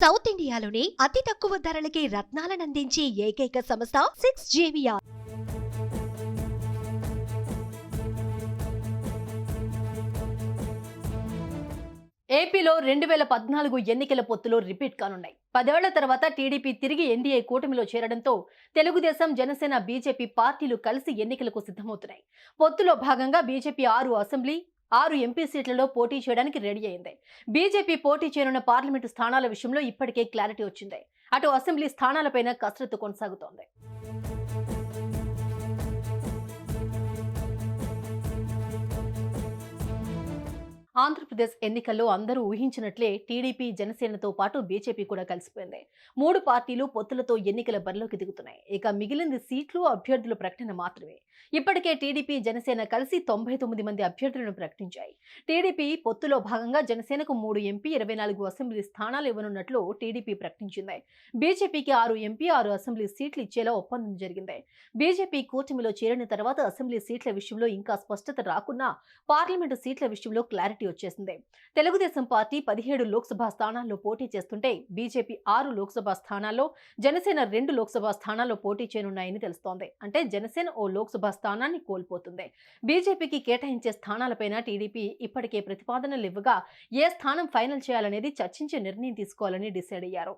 South ఇండియాలోని అతి తక్కువ ధరలకి రత్నాలనందించే ఏకైక సంస్థ సిక్స్ జేవియా ఏపీలో రెండు వేల పద్నాలుగు ఎన్నికల పొత్తులో రిపీట్ కానున్నాయి. పదేళ్ళ తర్వాత టీడీపీ తిరిగి ఎన్డీఏ కూటమిలో చేరడంతో తెలుగుదేశం జనసేన బీజేపీ పార్టీలు కలిసి ఎన్నికలకు సిద్ధమవుతున్నాయి. పొత్తులో భాగంగా బీజేపీ ఆరు అసెంబ్లీ ఆరు ఎంపీ సీట్లలో పోటీ చేయడానికి రెడీ అయింది. బీజేపీ పోటీ చేయనున్న పార్లమెంటు స్థానాల విషయంలో ఇప్పటికే క్లారిటీ వచ్చింది. అటు అసెంబ్లీ స్థానాలపైన కసరత్తు కొనసాగుతోంది. ఆంధ్రప్రదేశ్ ఎన్నికల్లో అందరూ ఊహించినట్లే టీడీపీ జనసేనతో పాటు బీజేపీ కూడా కలిసిపోయింది. మూడు పార్టీలు పొత్తులతో ఎన్నికల బరిలోకి దిగుతున్నాయి. ఇక మిగిలింది సీట్లు అభ్యర్థుల ప్రకటన మాత్రమే. ఇప్పటికే టీడీపీ జనసేన కలిసి తొంభై తొమ్మిది మంది అభ్యర్థులను ప్రకటించాయి. టీడీపీ పొత్తులో భాగంగా జనసేనకు మూడు ఎంపీ ఇరవై నాలుగు అసెంబ్లీ స్థానాలు ఇవ్వనున్నట్లు టీడీపీ ప్రకటించింది. బీజేపీకి ఆరు ఎంపీ ఆరు అసెంబ్లీ సీట్లు ఇచ్చేలా ఒప్పందం జరిగింది. బీజేపీ కూటమిలో చేరిన తర్వాత అసెంబ్లీ సీట్ల విషయంలో ఇంకా స్పష్టత రాకున్నా పార్లమెంటు సీట్ల విషయంలో క్లారిటీ వచ్చేసింది. తెలుగుదేశం పార్టీ పదిహేడు లోక్సభ స్థానాల్లో పోటీ చేస్తుంటే బీజేపీ ఆరు లోక్సభ స్థానాల్లో జనసేన రెండు లోక్సభ స్థానాల్లో పోటీ చేయనున్నాయని తెలుస్తోంది. అంటే జనసేన ఓ లోక్సభ స్థానాన్ని కోల్పోతుంది. బీజేపీకి కేటాయించే స్థానాలపైన టీడీపీ ఇప్పటికే ప్రతిపాదనలు ఇవ్వగా ఏ స్థానం ఫైనల్ చేయాలనేది చర్చించి నిర్ణయం తీసుకోవాలని డిసైడ్ అయ్యారు.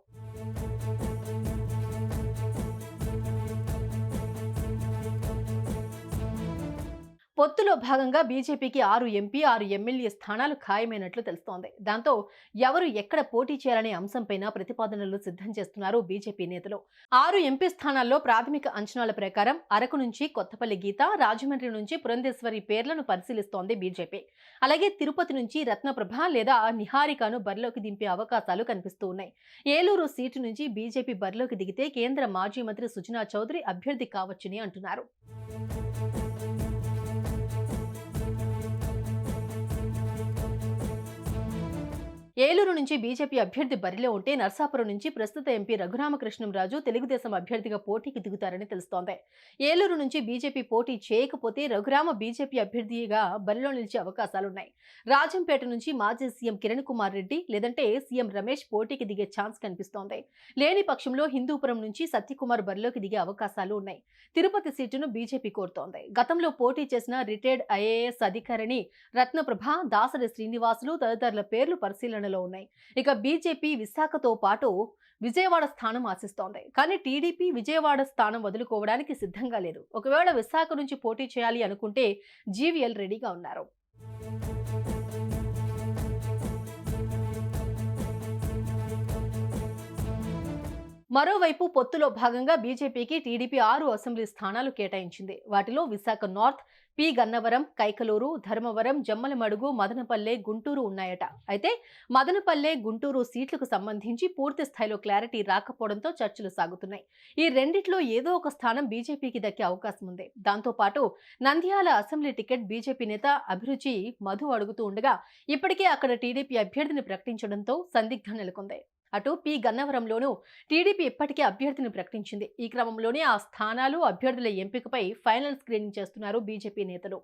పొత్తులో భాగంగా బీజేపీకి ఆరు ఎంపీ ఆరు ఎమ్మెల్యే స్థానాలు ఖాయమైనట్లు తెలుస్తోంది. దాంతో ఎవరు ఎక్కడ పోటీ చేయాలనే అంశంపైన ప్రతిపాదనలు సిద్ధం చేస్తున్నారు బీజేపీ నేతలు. ఆరు ఎంపీ స్థానాల్లో ప్రాథమిక అంచనాల ప్రకారం అరకు నుంచి కొత్తపల్లి గీత రాజమండ్రి నుంచి పురంధేశ్వరి పేర్లను పరిశీలిస్తోంది బీజేపీ. అలాగే తిరుపతి నుంచి రత్నప్రభ లేదా నిహారికను బరిలోకి దింపే అవకాశాలు కనిపిస్తూ ఉన్నాయి. ఏలూరు సీటు నుంచి బీజేపీ బరిలోకి దిగితే కేంద్ర మాజీ మంత్రి సుజనా చౌదరి అభ్యర్థి కావచ్చని అంటున్నారు. ఏలూరు నుంచి బీజేపీ అభ్యర్థి బరిలో ఉంటే నర్సాపురం నుంచి ప్రస్తుత ఎంపీ రఘురామకృష్ణంరాజు తెలుగుదేశం అభ్యర్థిగా పోటీకి దిగుతారని తెలుస్తోంది. ఏలూరు నుంచి బీజేపీ పోటీ చేయకపోతే రఘురామ బీజేపీ అభ్యర్థిగా బరిలో నిలిచే అవకాశాలున్నాయి. రాజంపేట నుంచి మాజీ సీఎం కిరణ్ కుమార్ రెడ్డి లేదంటే సీఎం రమేష్ పోటీకి దిగే ఛాన్స్ కనిపిస్తోంది. లేని పక్షంలో హిందూపురం నుంచి సత్యకుమార్ బరిలోకి దిగే అవకాశాలు ఉన్నాయి. తిరుపతి సీటును బీజేపీ కోరుతోంది. గతంలో పోటీ చేసిన రిటైర్డ్ ఐఏఎస్ అధికారిని రత్నప్రభ దాసరి శ్రీనివాసులు తదితరుల పేర్లు పరిశీలనలో ఉన్నాయి. ఇక బీజేపీ విశాఖతో పాటు విజయవాడ స్థానం ఆశిస్తోంది. కానీ టీడీపీ విజయవాడ స్థానం వదులుకోవడానికి సిద్ధంగా లేదు. ఒకవేళ విశాఖ నుంచి పోటీ చేయాలి అనుకుంటే జీవీఎల్ రెడీగా ఉన్నారు. మరోవైపు పొత్తులో భాగంగా బీజేపీకి టీడీపీ ఆరు అసెంబ్లీ స్థానాలు కేటాయించింది. వాటిలో విశాఖ నార్త్ పి. గన్నవరం కైకలూరు ధర్మవరం జమ్మలమడుగు మదనపల్లె గుంటూరు ఉన్నాయట. అయితే మదనపల్లె గుంటూరు సీట్లకు సంబంధించి పూర్తి స్థాయిలో క్లారిటీ రాకపోవడంతో చర్చలు సాగుతున్నాయి. ఈ రెండిట్లో ఏదో ఒక స్థానం బీజేపీకి దక్కే అవకాశం ఉంది. దాంతోపాటు నంద్యాల అసెంబ్లీ టికెట్ బీజేపీ నేత అభిరుచి మధు అడుగుతూ ఉండగా ఇప్పటికే అక్కడ టీడీపీ అభ్యర్థిని ప్రకటించడంతో సందిగ్ధం నెలకొంది. అటు పి. గన్నవరంలోనూ టీడీపీ ఇప్పటికే అభ్యర్థిని ప్రకటించింది. ఈ క్రమంలోనే ఆ స్థానాలు అభ్యర్థుల ఎంపికపై ఫైనల్ స్క్రీనింగ్ చేస్తున్నారు బీజేపీ నేతలు.